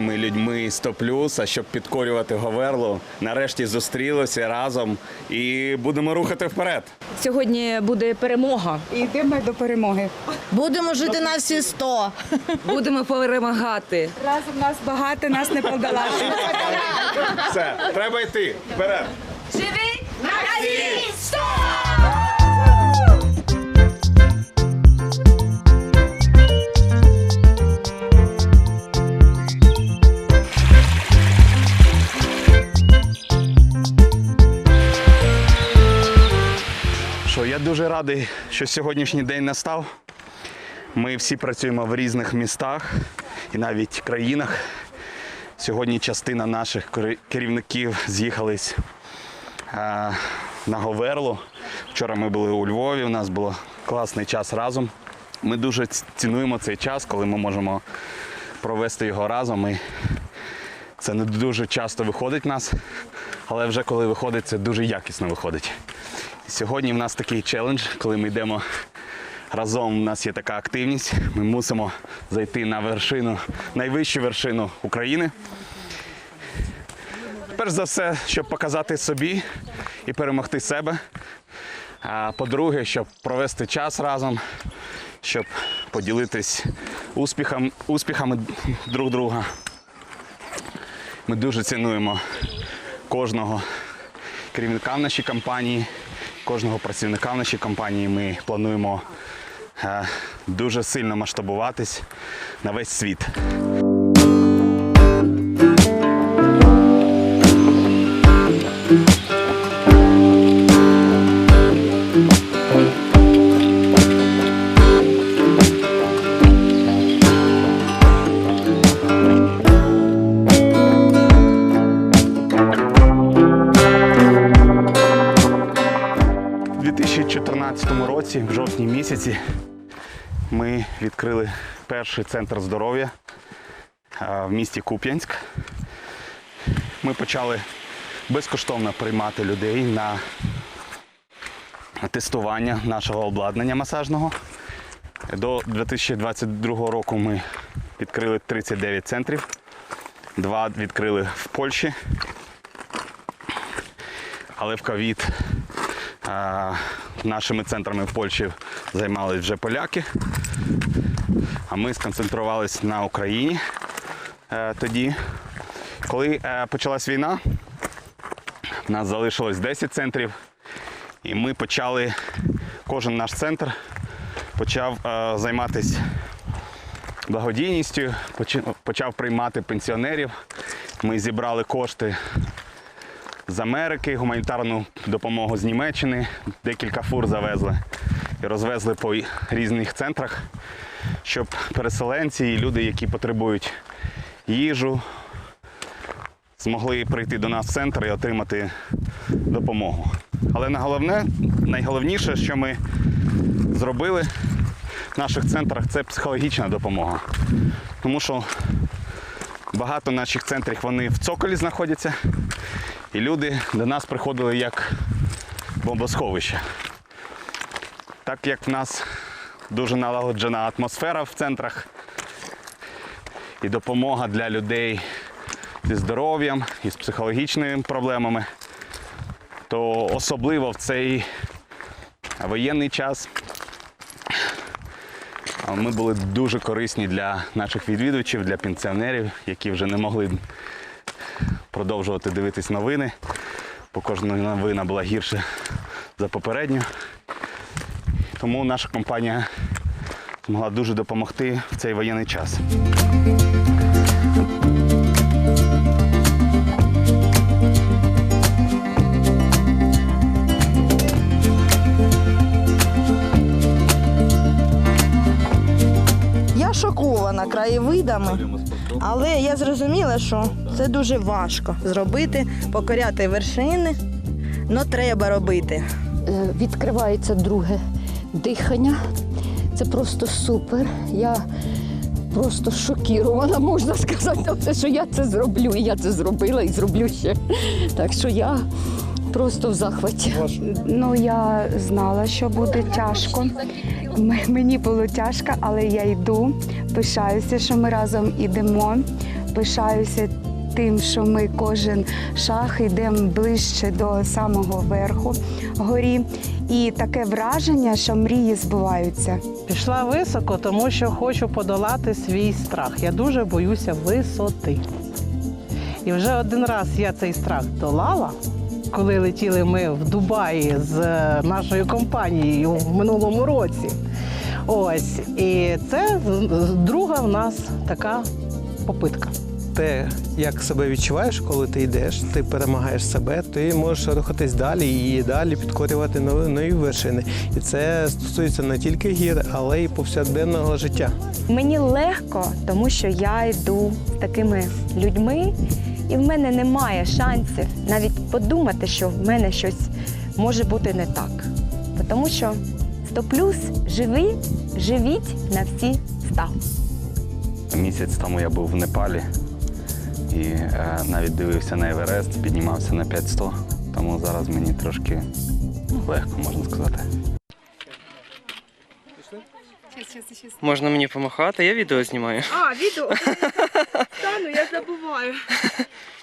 Ми найкращими людьми 100 а щоб підкорювати Говерлу. Нарешті зустрілися разом і будемо рухати вперед. Сьогодні буде перемога. І йдемо до перемоги. Будемо жити на всі сто. Будемо перемагати. Разом нас багато, нас не подолати. Все, треба йти вперед. Що я дуже радий, що сьогоднішній день настав. Ми всі працюємо в різних містах і навіть країнах. Сьогодні частина наших керівників з'їхались на Говерлу. Вчора ми були у Львові, у нас був класний час разом. Ми дуже цінуємо цей час, коли ми можемо провести його разом. І це не дуже часто виходить в нас, але вже коли виходить, це дуже якісно виходить. Сьогодні в нас такий челендж, коли ми йдемо разом. У нас є така активність. Ми мусимо зайти на вершину, найвищу вершину України. Перш за все, щоб показати собі і перемогти себе. А по-друге, щоб провести час разом, щоб поділитись успіхом, успіхами друг друга. Ми дуже цінуємо кожного керівника в нашій компанії, кожного працівника в нашій компанії. Ми плануємо е, дуже сильно масштабуватись на весь світ. Відкрили перший центр здоров'я в місті Куп'янськ. Ми почали безкоштовно приймати людей на тестування нашого обладнання масажного. До 2022 року ми відкрили 39 центрів. Два відкрили в Польщі, але в ковід нашими центрами в Польщі займалися вже поляки. А ми сконцентрувалися на Україні е, тоді. Коли е, почалась війна, в нас залишилось 10 центрів, і ми почали, кожен наш центр почав е, займатися благодійністю, почав приймати пенсіонерів. Ми зібрали кошти з Америки, гуманітарну допомогу з Німеччини, декілька фур завезли і розвезли по різних центрах, щоб переселенці і люди, які потребують їжу, змогли прийти до нас в центр і отримати допомогу. Але головне, найголовніше, що ми зробили в наших центрах, це психологічна допомога. Тому що багато наших центрів вони в цоколі знаходяться. І люди до нас приходили як бомбосховище. Так як в нас дуже налагоджена атмосфера в центрах і допомога для людей зі здоров'ям і з психологічними проблемами, то особливо в цей воєнний час ми були дуже корисні для наших відвідувачів, для пенсіонерів, які вже не могли продовжувати дивитись новини, бо кожна новина була гірше за попередню. Тому наша компанія змогла дуже допомогти в цей воєнний час. Я шокована краєвидами, але я зрозуміла, що це дуже важко зробити, покоряти вершини. Ну треба робити. Е, відкривається друге дихання. Це просто супер. Я просто шокірована, можна сказати, що я це зроблю. І я це зробила і зроблю ще. Так що я просто в захваті. Ну я знала, що буде тяжко. Мені було тяжко, але я йду. Пишаюся, що ми разом йдемо. Пишаюся тим, що ми кожен шаг йдемо ближче до самого верху горі. І таке враження, що мрії збуваються. Пішла високо, тому що хочу подолати свій страх. Я дуже боюся висоти. І вже один раз я цей страх долала, коли летіли ми в Дубаї з е, нашою компанією в минулому році. Ось, і це друга в нас така попитка. Те, як себе відчуваєш, коли ти йдеш, ти перемагаєш себе, ти можеш рухатись далі і далі підкорювати нові, нові вершини. І це стосується не тільки гір, але й повсякденного життя. Мені легко, тому що я йду з такими людьми, і в мене немає шансів навіть подумати, що в мене щось може бути не так. Тому що 100 плюс живи, живіть на всі 100. Місяць тому я був в Непалі і е, навіть дивився на Еверест, піднімався на 500, тому зараз мені трошки ну, легко, можна сказати. Можна мені помахати, я відео знімаю. А, відео. Стану, я забуваю.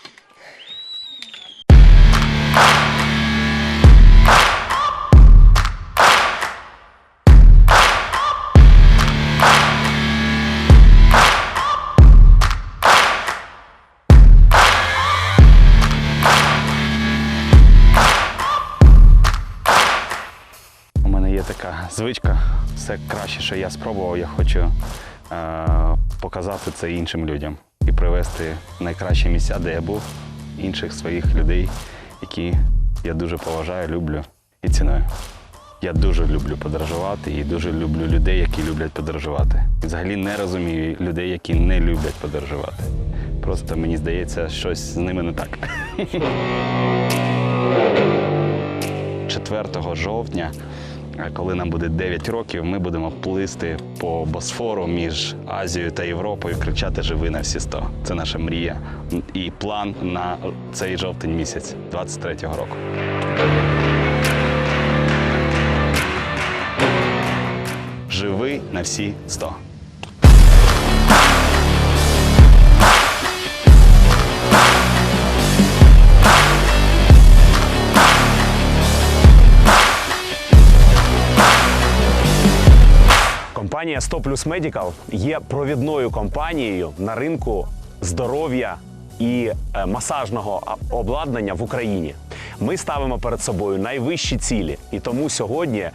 звичка. Все краще, що я спробував, я хочу е, показати це іншим людям і привести найкращі місця, де я був, інших своїх людей, які я дуже поважаю, люблю і ціную. Я дуже люблю подорожувати і дуже люблю людей, які люблять подорожувати. І взагалі не розумію людей, які не люблять подорожувати. Просто мені здається, щось з ними не так. 4 жовтня, коли нам буде 9 років, ми будемо плисти по Босфору між Азією та Європою, кричати Живи на всі 100. Це наша мрія і план на цей жовтень місяць 23-го року. Живи на всі 100. Компанія 100 Plus Medical є провідною компанією на ринку здоров'я і е, масажного обладнання в Україні. Ми ставимо перед собою найвищі цілі, і тому сьогодні е,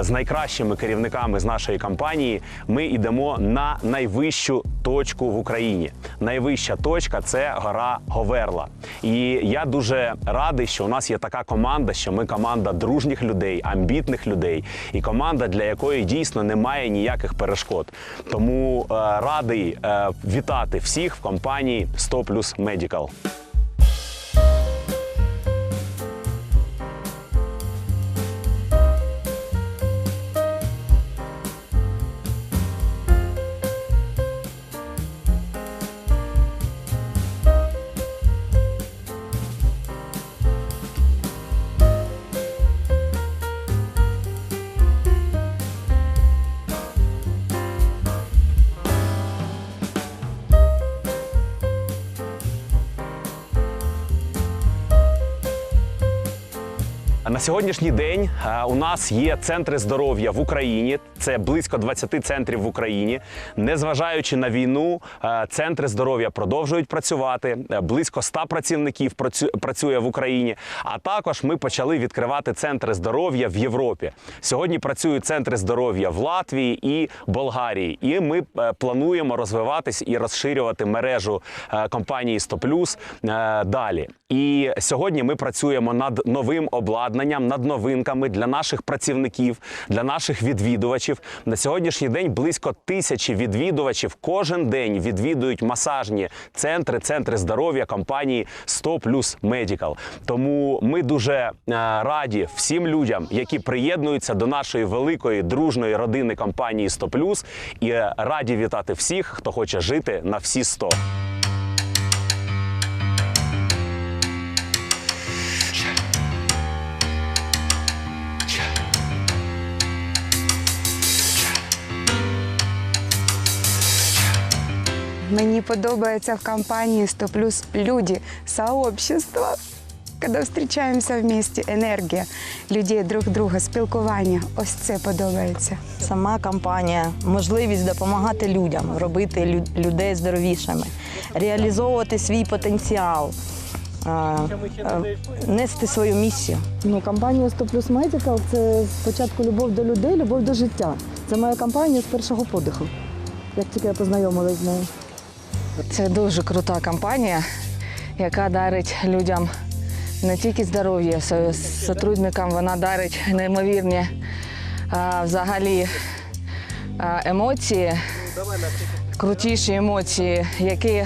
з найкращими керівниками з нашої компанії ми йдемо на найвищу точку в Україні. Найвища точка це гора Говерла. І я дуже радий, що у нас є така команда, що ми команда дружніх людей, амбітних людей, і команда, для якої дійсно немає ніяких перешкод. Тому е, радий е, вітати всіх в компанії 100 Plus Medical. На сьогоднішній день е, у нас є центри здоров'я в Україні. Це близько 20 центрів в Україні. Незважаючи на війну, е, центри здоров'я продовжують працювати. Е, Близько 100 працівників працює в Україні. А також ми почали відкривати центри здоров'я в Європі. Сьогодні працюють центри здоров'я в Латвії і Болгарії. І ми плануємо розвиватись і розширювати мережу компанії 100 е, далі. І сьогодні ми працюємо над новим обладнанням, над новинками для наших працівників, для наших відвідувачів. На сьогоднішній день близько тисячі відвідувачів кожен день відвідують масажні центри, центри здоров'я компанії 100 Medical. Тому ми дуже е, раді всім людям, які приєднуються до нашої великої дружної родини компанії 100 і е, раді вітати всіх, хто хоче жити на всі 100. Мені подобається в компанії 100 плюс люди, сообщество. Коли зустрічаємося в місті, енергія людей друг друга, спілкування. Ось це подобається. Сама компанія, можливість допомагати людям, робити лю- людей здоровішими, реалізовувати свій потенціал, нести свою місію. Ну, компанія 100 плюс Medical – це спочатку любов до людей, любов до життя. Це моя компанія з першого подиху, як тільки я познайомилась з нею. Це дуже крута компанія, яка дарить людям не тільки здоров'я, сотрудникам вона дарить неймовірні а, взагалі а, емоції, крутіші емоції, які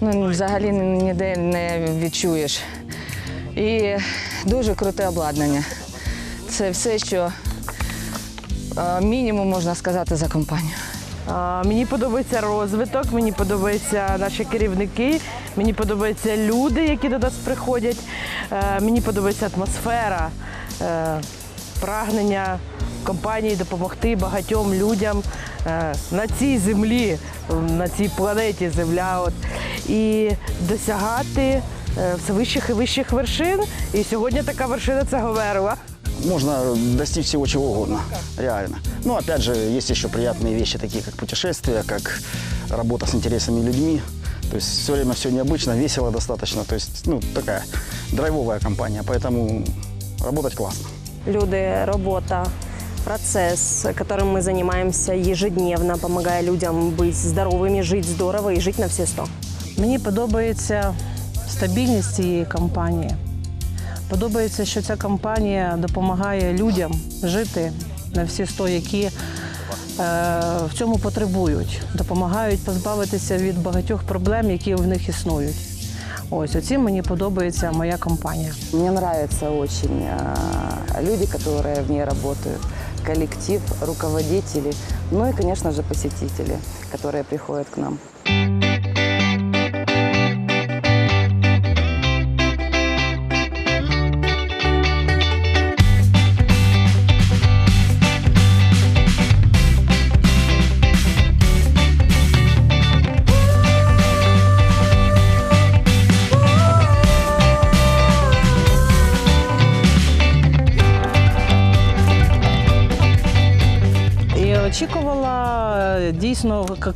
ну, взагалі ніде не відчуєш. І дуже круте обладнання. Це все, що мінімум можна сказати за компанію. Мені подобається розвиток, мені подобаються наші керівники, мені подобаються люди, які до нас приходять. Е, Мені подобається атмосфера, е, прагнення компанії допомогти багатьом людям е, на цій землі, на цій планеті Земля. От, і досягати все вищих і вищих вершин. І сьогодні така вершина це Говерла можно достичь всего чего угодно, реально. Ну, опять же, есть еще приятные вещи, такие как путешествия, как работа с интересными людьми. То есть все время все необычно, весело достаточно. То есть, ну, такая драйвовая компания, поэтому работать классно. Люди, робота, процесс, которым мы занимаемся ежедневно, помогая людям быть здоровыми, жить здорово и жить на все сто. Мені подобається стабільність цієї компанії. Подобається, що ця компанія допомагає людям жити на всі сто, які е, в цьому потребують, допомагають позбавитися від багатьох проблем, які в них існують. Ось оцім мені подобається моя компанія. Мне нравятся очень э, люди, которые в ней работают, коллектив, руководители, ну и, конечно же, посетители, которые приходят к нам.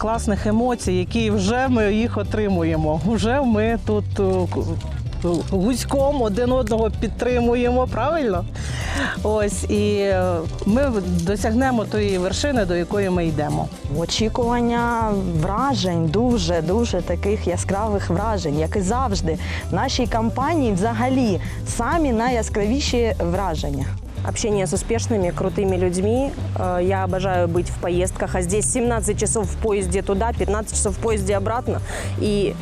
Класних емоцій, які вже ми їх отримуємо. Вже ми тут е, гуськом один одного підтримуємо, правильно? Ось і е, ми досягнемо тої вершини, до якої ми йдемо. Очікування вражень, дуже дуже таких яскравих вражень, як і завжди. В нашій компанії взагалі самі найяскравіші враження Общение с успешными, крутыми людьми. Э, Я обожаю быть в поездках, а здесь 17 часов в поезде туда, 15 часов в поезде обратно и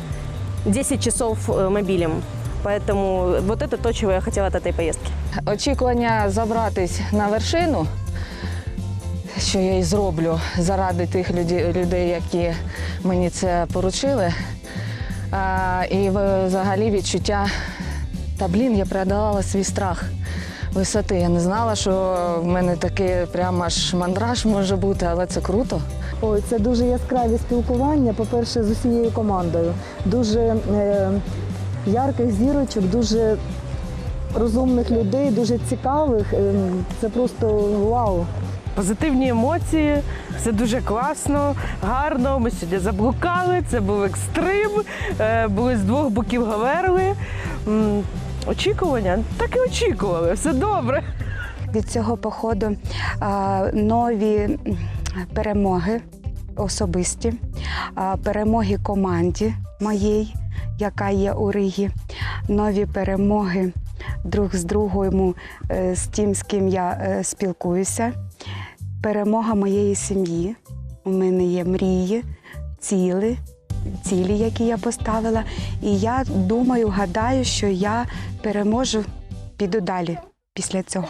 10 часов э, мобилем. Поэтому вот это то, чего я хотела от этой поездки. Очікування забратись на вершину, що я і зроблю заради тих люді- людей, які мені це поручили. А, і в- взагалі відчуття, та блін, я преодолала свій страх висоти. Я не знала, що в мене такий прямо аж мандраж може бути, але це круто. Ой, це дуже яскраві спілкування, по-перше, з усією командою. Дуже е, ярких зірочок, дуже розумних людей, дуже цікавих. Е, Це просто вау. Позитивні емоції, все дуже класно, гарно. Ми сьогодні заблукали, це був екстрим, е, були з двох боків Гаверли. Очікування? Так і очікували, все добре. Від цього походу нові перемоги особисті, перемоги команді моєї, яка є у Ригі, нові перемоги друг з другом, е, з тим, з ким я е, спілкуюся, перемога моєї сім'ї. У мене є мрії, ціли, цілі, які я поставила. І я думаю, гадаю, що я переможу, піду далі після цього.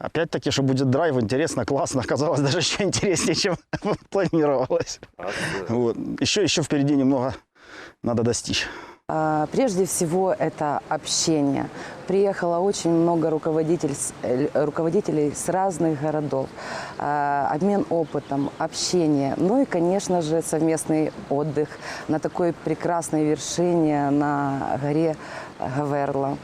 Опять-таки, что будет драйв, интересно, классно. Оказалось даже еще интереснее, чем планировалось. Вот. Еще, еще впереди немного надо достичь. А, Прежде всего, это общение. Приехало очень много руководитель, с- э, руководителей с разных городов. А, Обмен опытом, общение. Ну и, конечно же, совместный отдых на такой прекрасной вершине на горе Гаверла.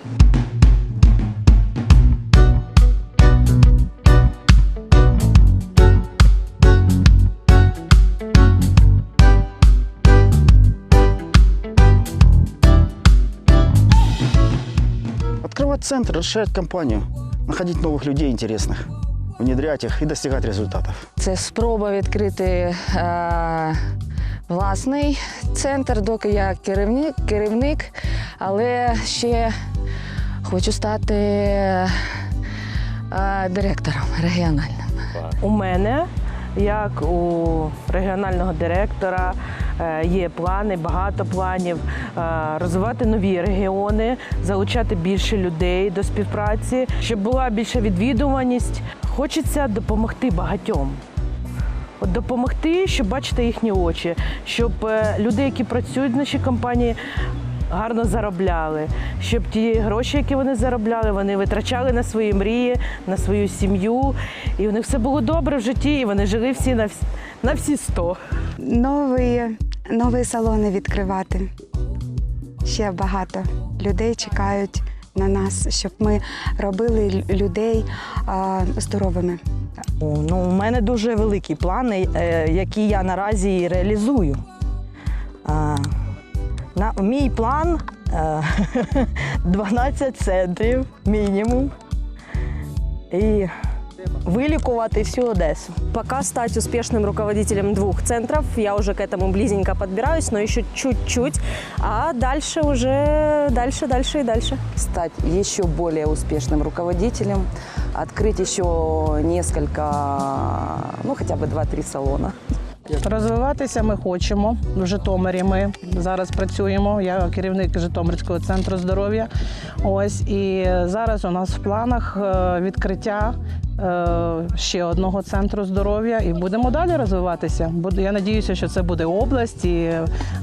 Центр, расширять компанию, находить новых людей интересных, внедрять их и достигать результатов. Це спроба відкрити е, власний центр, доки я керівник, керівник, але ще хочу стати е, директором регіональним. У мене, як у регіонального директора, є плани, багато планів е, розвивати нові регіони, залучати більше людей до співпраці, щоб була більша відвідуваність. Хочеться допомогти багатьом. От допомогти, щоб бачити їхні очі, щоб е, люди, які працюють в нашій компанії, гарно заробляли, щоб ті гроші, які вони заробляли, вони витрачали на свої мрії, на свою сім'ю, і у них все було добре в житті, і вони жили всі, на всі сто. Нові, нові салони відкривати. Ще багато людей чекають на нас, щоб ми робили людей а, здоровими. Ну, у мене дуже великі плани, е, які я наразі реалізую. А, на, мій план е, 12 центрів мінімум. І вилікувати всю Одесу. Пока стать успешным руководителем двух центров, я уже к этому близенько подбираюсь, но еще чуть-чуть, а дальше уже дальше, дальше и дальше. Стать еще более успешным руководителем, открыть еще несколько, ну хотя бы 2-3 салона. Розвиватися ми хочемо. В Житомирі ми зараз працюємо. Я керівник Житомирського центру здоров'я. Ось і зараз у нас в планах е, відкриття е, ще одного центру здоров'я, і будемо далі розвиватися. Я надіюся, що це буде область і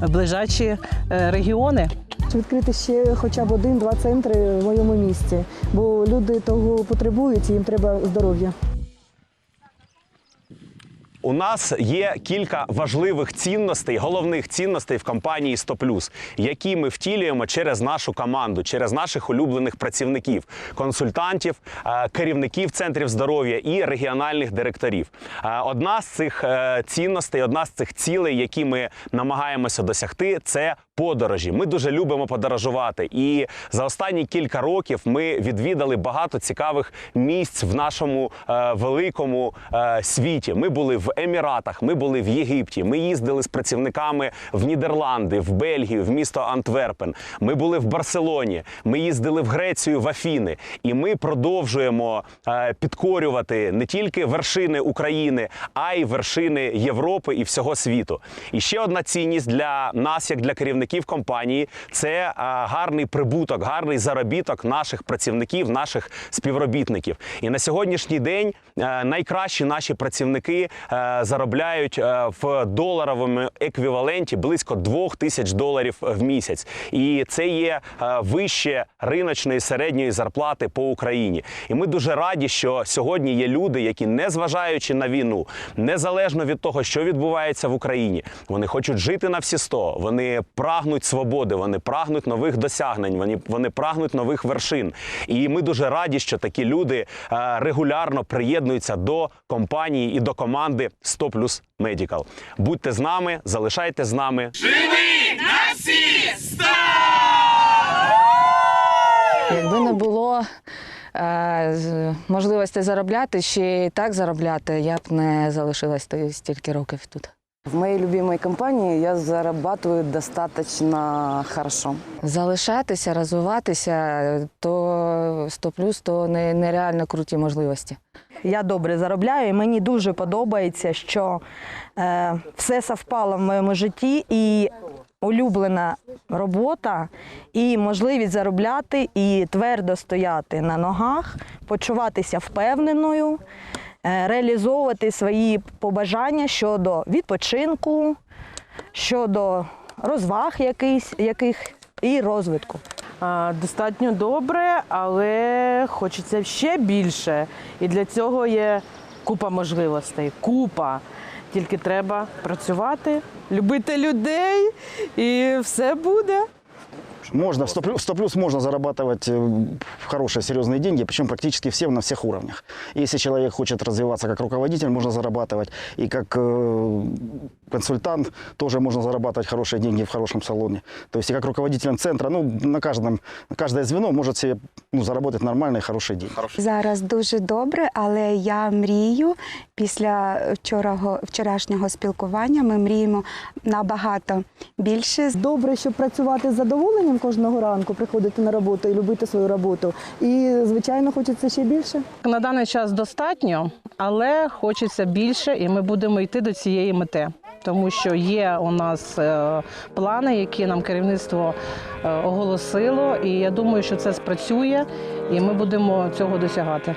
ближачі е, регіони. Відкрити ще хоча б один-два центри в моєму місті, бо люди того потребують, і їм треба здоров'я. У нас є кілька важливих цінностей, головних цінностей в компанії 100+, які ми втілюємо через нашу команду, через наших улюблених працівників, консультантів, е, керівників центрів здоров'я і регіональних директорів. Е, Одна з цих е, цінностей, одна з цих цілей, які ми намагаємося досягти, це подорожі. Ми дуже любимо подорожувати. І за останні кілька років ми відвідали багато цікавих місць в нашому великому світі. Ми були в Еміратах, ми були в Єгипті. Ми їздили з працівниками в Нідерланди, в Бельгію, в місто Антверпен. Ми були в Барселоні. Ми їздили в Грецію, в Афіни. І ми продовжуємо е, підкорювати не тільки вершини України, а й вершини Європи і всього світу. І ще одна цінність для нас, як для керівників компанії, це е, гарний прибуток, гарний заробіток наших працівників, наших співробітників. І на сьогоднішній день е, найкращі наші працівники заробляють е, в доларовому еквіваленті близько 2 тисяч доларів в місяць. І це є е, вище риночної середньої зарплати по Україні. І ми дуже раді, що сьогодні є люди, які, незважаючи на війну, незалежно від того, що відбувається в Україні, вони хочуть жити на всі 100, Вони прагнуть свободи, вони прагнуть нових досягнень, вони, вони прагнуть нових вершин. І ми дуже раді, що такі люди е, регулярно приєднуються до компанії і до команди 100 плюс Медікал. Будьте з нами, залишайте з нами. Якби не було е, можливості заробляти, ще і так заробляти, я б не залишилась стільки років тут. В моей любимой компании я зарабатываю достаточно хорошо. Залишатися, розвиватися, то 100 плюс, то нереально круті можливості. Я добре заробляю, і мені дуже подобається, що е, все совпало в моєму житті, і улюблена робота, і можливість заробляти, і твердо стояти на ногах, почуватися впевненою, реалізовувати свої побажання щодо відпочинку, щодо розваг якийсь, яких і розвитку. Достатньо добре, але хочеться ще більше. І для цього є купа можливостей. Купа. Тільки треба працювати, любити людей, і все буде. Можно, в 100 плюс, 100 плюс можно зарабатывать э, хорошие, серьезные деньги, причем практически всем на всех уровнях. Если человек хочет развиваться как руководитель, можно зарабатывать. И как э, консультант тоже можно зарабатывать хорошие деньги в хорошем салоне. То есть и как руководителем центра, ну, на каждом, на каждое звено может себе ну, заработать нормальные, хорошие деньги. Зараз дуже добре, але я мрію після вчорого, вчорашнього спілкування. Ми мріємо набагато більше. Добре, щоб працювати з задоволенням кожного ранку, приходити на роботу і любити свою роботу. І, звичайно, хочеться ще більше. На даний час достатньо, але хочеться більше, і ми будемо йти до цієї мети. Тому що є у нас е, плани, які нам керівництво е, оголосило, і я думаю, що це спрацює, і ми будемо цього досягати.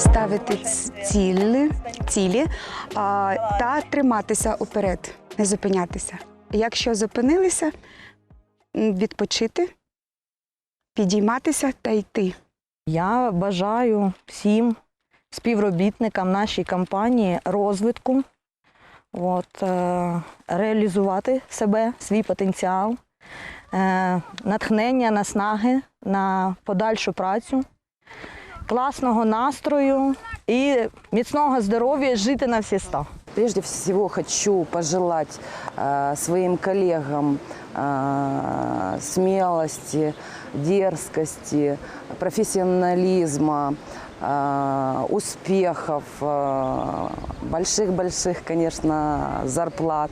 Ставити цілі, цілі а, та триматися уперед, не зупинятися. Якщо зупинилися, відпочити, підійматися та йти. Я бажаю всім співробітникам нашої компанії розвитку, от, е, реалізувати себе, свій потенціал, е, натхнення, наснаги на подальшу працю, класного настрою і міцного здоров'я жити на всі сто. Прежде всего хочу пожелать э, своим коллегам э, смелости, дерзкости, профессионализма, э, успехов, э, больших-больших, конечно, зарплат.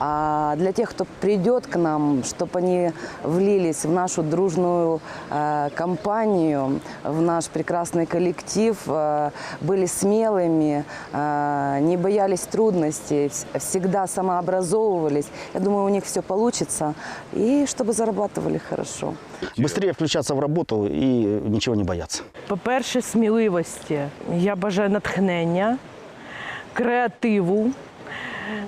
А для тех, кто придет к нам, чтобы они влились в нашу дружную э, компанию, в наш прекрасный коллектив, э, были смелыми, э, не боялись трудностей, вс- всегда самообразовывались. Я думаю, у них все получится. И чтобы зарабатывали хорошо. Быстрее включаться в работу и ничего не бояться. По-перше, сміливості. Я бажаю натхнення, креативу,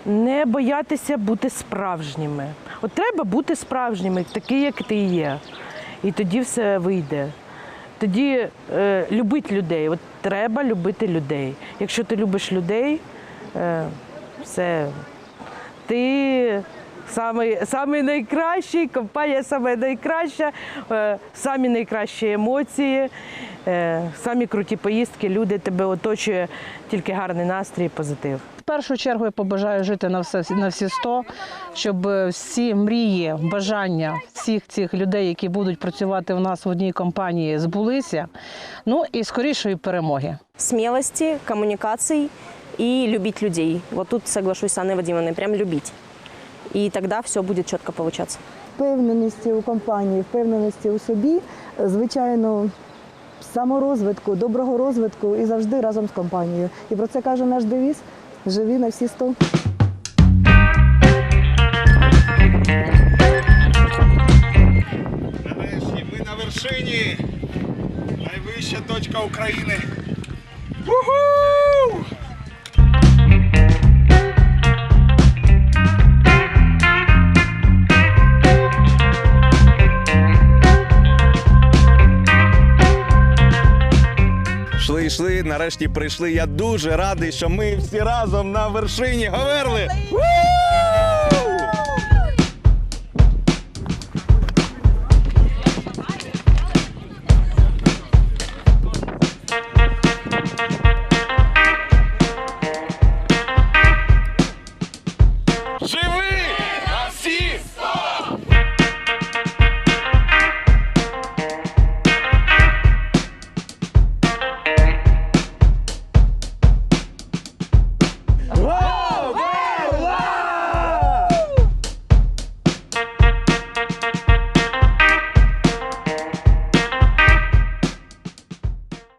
не боятися бути справжніми. От треба бути справжніми, такі, як ти є. І тоді все вийде. Тоді е, любить людей. От треба любити людей. Якщо ти любиш людей, е, все. Ти найкращий, компанія саме найкраща, е, самі найкращі емоції, е, самі круті поїздки, люди тебе оточує, тільки гарний настрій, позитив. В першу чергу я побажаю жити на все на всі 100, щоб всі мрії, бажання всіх цих людей, які будуть працювати в нас в одній компанії, збулися. Ну і скорішої перемоги. Смелости, коммуникаций и любить людей. Вот тут соглашусь с Анной Вадимовной, прям любить. И тогда все будет четко получаться. Впевненості у компанії, впевненості у собі, звичайно, саморозвитку, доброго розвитку і завжди разом з компанією. І про це каже наш девіз Живі на всі сто. Нарешті ми на вершині. Найвища точка України. Йшли, йшли, нарешті прийшли. Я дуже радий, що ми всі разом на вершині Говерли.